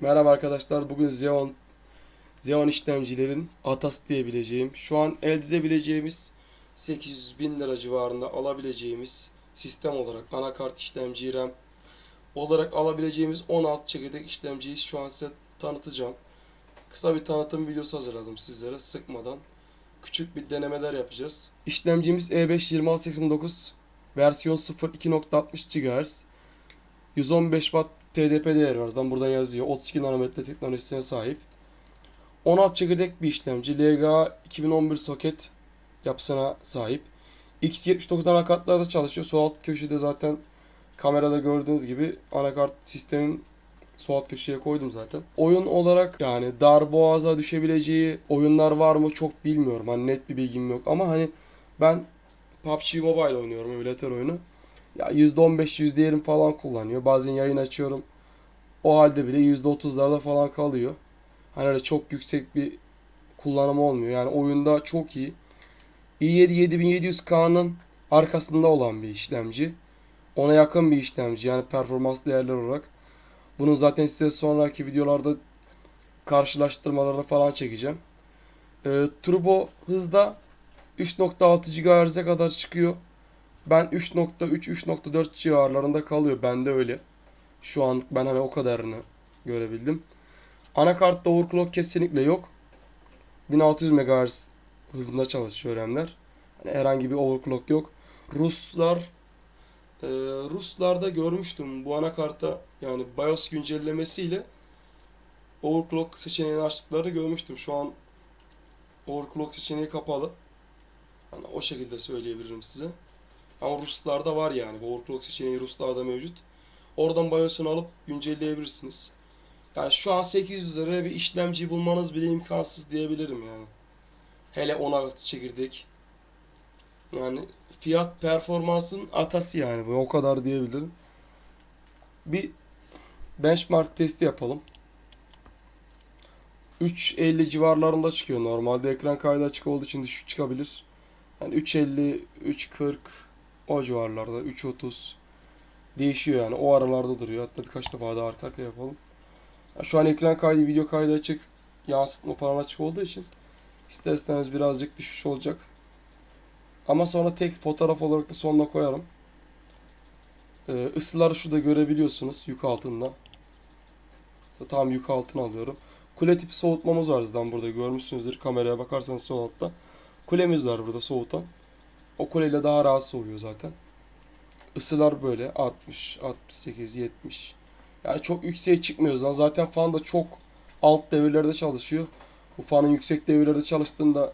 Merhaba arkadaşlar. Bugün Xeon Xeon işlemcilerin atası diyebileceğim, şu an elde edebileceğimiz 800 bin lira civarında alabileceğimiz sistem olarak anakart işlemci RAM olarak alabileceğimiz 16 çekirdek işlemciyi şu an size tanıtacağım. Kısa bir tanıtım videosu hazırladım sizlere sıkmadan. Küçük bir denemeler yapacağız. İşlemcimiz E E5 2689 versiyon 0 2.60 GHz 115 Watt TDP değeri var. Zaten buradan yazıyor. 32 nanometre teknolojisine sahip. 16 çekirdek bir işlemci. LGA 2011 soket yapısına sahip. X79 anakartlarda çalışıyor. Sol alt köşede zaten kamerada gördüğünüz gibi anakart sistemin sol alt köşeye koydum zaten. Oyun olarak yani dar boğaza düşebileceği oyunlar var mı çok bilmiyorum. Hani net bir bilgim yok ama hani ben PUBG Mobile oynuyorum emülatör oyunu. Ya %15 %20 falan kullanıyor. Bazen yayın açıyorum. O halde bile %30'larda falan kalıyor. Hani öyle çok yüksek bir kullanımı olmuyor. Yani oyunda çok iyi. İ7 7700K'nın arkasında olan bir işlemci. Ona yakın bir işlemci yani performans değerler olarak. Bunun zaten size sonraki videolarda karşılaştırmalarını falan çekeceğim. Ee, turbo hızda 3.6 GHz'e kadar çıkıyor. Ben 3.3-3.4 civarlarında kalıyor. Bende öyle. Şu an ben hani o kadarını görebildim. Anakartta overclock kesinlikle yok. 1600 MHz hızında çalışıyor RAM'ler. Hani herhangi bir overclock yok. Ruslar e, Ruslarda görmüştüm bu anakarta yani BIOS güncellemesiyle overclock seçeneğini açtıkları görmüştüm. Şu an overclock seçeneği kapalı. Hani o şekilde söyleyebilirim size. Ama Ruslarda var yani. Bu overclock seçeneği Ruslarda mevcut. Oradan BIOS'unu alıp güncelleyebilirsiniz. Yani şu an 800 liraya bir işlemci bulmanız bile imkansız diyebilirim yani. Hele 16 çekirdek. Yani fiyat performansın atası yani. Bu o kadar diyebilirim. Bir benchmark testi yapalım. 3.50 civarlarında çıkıyor normalde. Ekran kaydı açık olduğu için düşük çıkabilir. Yani 3.50, 3.40 o civarlarda 3.30 değişiyor yani o aralarda duruyor. Hatta birkaç defa daha arka arkaya yapalım. Ya şu an ekran kaydı, video kaydı açık. Yansıtma falan açık olduğu için ister istemez birazcık düşüş olacak. Ama sonra tek fotoğraf olarak da sonuna koyarım. Ee, ısıları şurada görebiliyorsunuz yük altında. İşte tam yük altına alıyorum. Kule tipi soğutmamız var zaten burada görmüşsünüzdür. Kameraya bakarsanız sol altta. Kulemiz var burada soğutan. O kuleyle daha rahat soğuyor zaten. Isılar böyle 60, 68, 70. Yani çok yükseğe çıkmıyor zaten. Zaten fan da çok alt devirlerde çalışıyor. Bu fanın yüksek devirlerde çalıştığında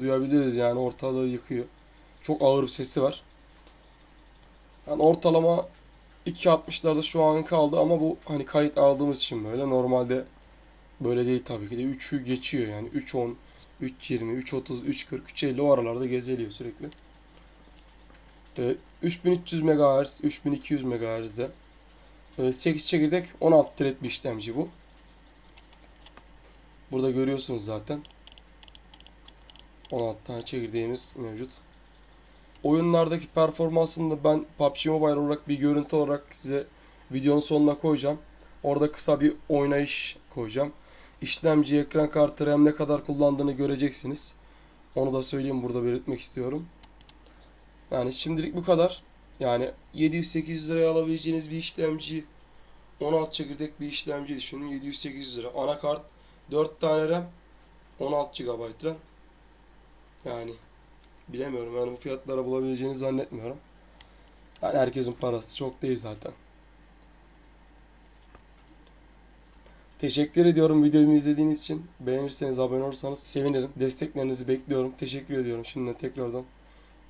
duyabiliriz yani ortalığı yıkıyor. Çok ağır bir sesi var. Yani ortalama 2.60'larda şu an kaldı ama bu hani kayıt aldığımız için böyle. Normalde böyle değil tabii ki de 3'ü geçiyor yani 3.10, 3.20, 3.30, 3.40, 3.50 o aralarda gezeliyor sürekli. Ee, 3300 MHz, 3200 MHz'de. Ee, 8 çekirdek 16 thread bir işlemci bu. Burada görüyorsunuz zaten. 16 tane çekirdeğimiz mevcut. Oyunlardaki performansını da ben PUBG Mobile olarak bir görüntü olarak size videonun sonuna koyacağım. Orada kısa bir oynayış koyacağım. İşlemci, ekran kartı, RAM ne kadar kullandığını göreceksiniz. Onu da söyleyeyim burada belirtmek istiyorum. Yani şimdilik bu kadar. Yani 700-800 liraya alabileceğiniz bir işlemci 16 çekirdek bir işlemci düşünün 700-800 lira. Anakart 4 tane RAM 16 GB RAM. Yani bilemiyorum yani bu fiyatlara bulabileceğini zannetmiyorum. Yani herkesin parası çok değil zaten. Teşekkür ediyorum videomu izlediğiniz için. Beğenirseniz abone olursanız sevinirim. Desteklerinizi bekliyorum. Teşekkür ediyorum şimdiden tekrardan.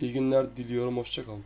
İyi günler diliyorum. Hoşçakalın.